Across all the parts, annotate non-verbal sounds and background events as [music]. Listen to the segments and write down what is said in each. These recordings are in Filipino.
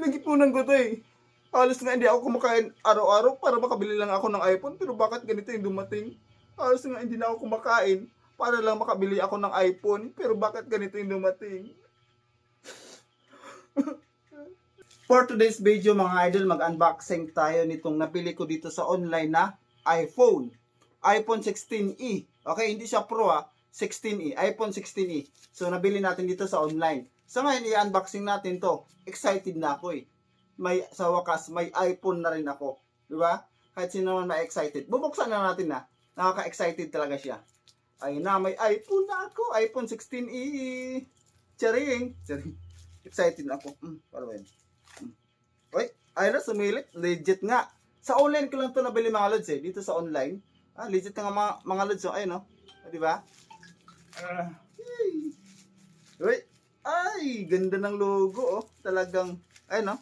Pinag-ipunan ko to eh. Halos nga hindi ako kumakain araw-araw para makabili lang ako ng iPhone. Pero bakit ganito yung dumating? Halos nga hindi na ako kumakain para lang makabili ako ng iPhone. Pero bakit ganito yung dumating? [laughs] For today's video mga idol, mag-unboxing tayo nitong napili ko dito sa online na iPhone. iPhone 16e. Okay, hindi siya Pro ah. 16e. iPhone 16e. So, nabili natin dito sa online. So, ngayon, i-unboxing natin to. Excited na ako eh. May, sa wakas, may iPhone na rin ako. Di ba? Kahit sino naman ma-excited. Bubuksan na natin na. Nakaka-excited talaga siya. Ayun na, may iPhone na ako. iPhone 16e. Charing. Charing. Excited na ako. Mm, para ba yun? Mm. Uy, na, sumilit. Legit nga. Sa online ko lang to nabili mga lods eh. Dito sa online. Ah, legit nga mga, mga lods. Oh. Ayun, no? Oh, di ba? Yay. Ay, ganda ng logo, oh. Talagang, ayun, no?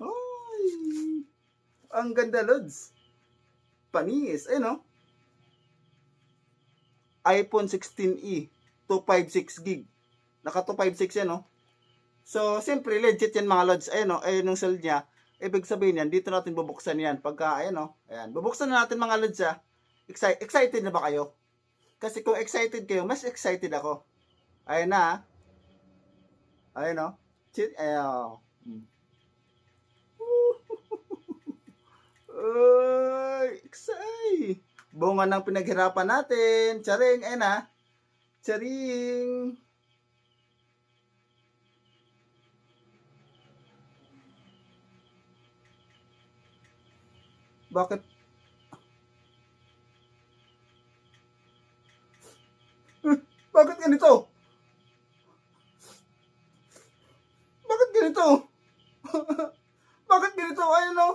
Ay, ang ganda, lods. Panis, ayun, no? iPhone 16e, 256 gig. Naka 256 yan, no? So, siyempre, legit yan mga lods. Ayun, no? Ayun yung cell niya. Ibig sabihin yan, dito natin bubuksan yan. Pagka, ayun, no? Ayan, bubuksan na natin mga lods, ha? Exci- excited na ba kayo? Kasi kung excited kayo, mas excited ako. Ayun na, ha? Ayun, no? Chit, ayun. Hmm. Ay, excited. Bunga ng pinaghirapan natin. Charing, ayun na. Charing. Bakit? Eh, Bakit ganito? Bakit ganito? [laughs] Bakit ganito? Ayun o.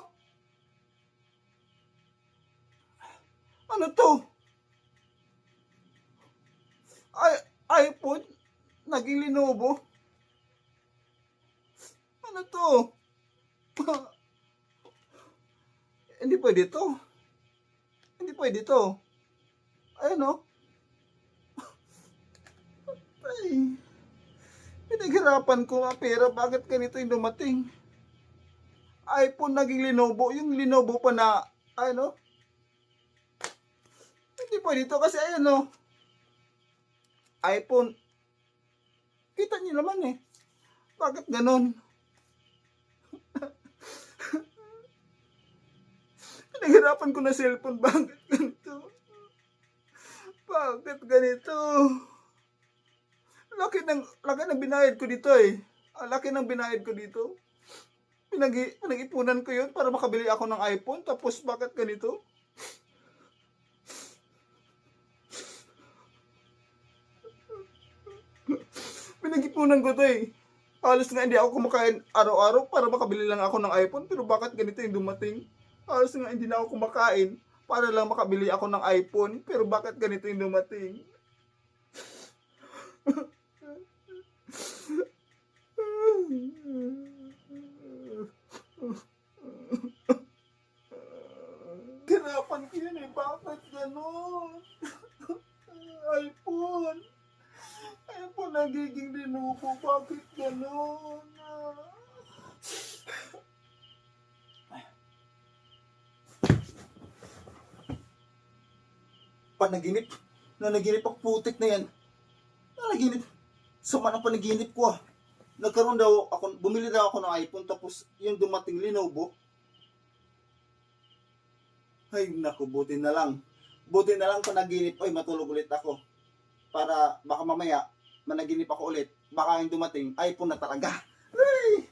Ano to? Ay, iPhone? Naging Lenovo? Ano to? [laughs] Hindi pwede to. Hindi pwede to. Ayun o. [laughs] Ay. Pinaghirapan ko ang pera. Bakit ganito yung dumating? iPhone naging Lenovo. Yung Lenovo pa na, ano? Hindi pwede to kasi ayun o. iPhone. Kita niyo naman eh. Bakit ganon? [laughs] Pinaghirapan ko na cellphone. [laughs] Bakit ganito? Bakit ganito? Laki ng, laki ng binayad ko dito eh. Ang laki ng binayad ko dito. Pinag, pinag-ipunan ko yun para makabili ako ng iPhone. Tapos bakit ganito? Pinag-ipunan ko to eh. Halos nga hindi ako kumakain araw-araw para makabili lang ako ng iPhone. Pero bakit ganito yung dumating? Halos nga hindi na ako kumakain para lang makabili ako ng iPhone. Pero bakit ganito yung dumating? [laughs] Tirapan ko yun eh. Ganon? [laughs] iPhone. iPhone nagiging linupo. Bakit ganon? Panaginip. Nanaginip ang putik na yan. Nanaginip. Sama ng panaginip ko ah. Nagkaroon daw ako, bumili daw ako ng iPhone tapos yung dumating Lenovo. Ay, naku, buti na lang. Buti na lang panaginip. Ay, matulog ulit ako. Para baka mamaya, managinip ako ulit. Baka yung dumating, iPhone na talaga. Ay,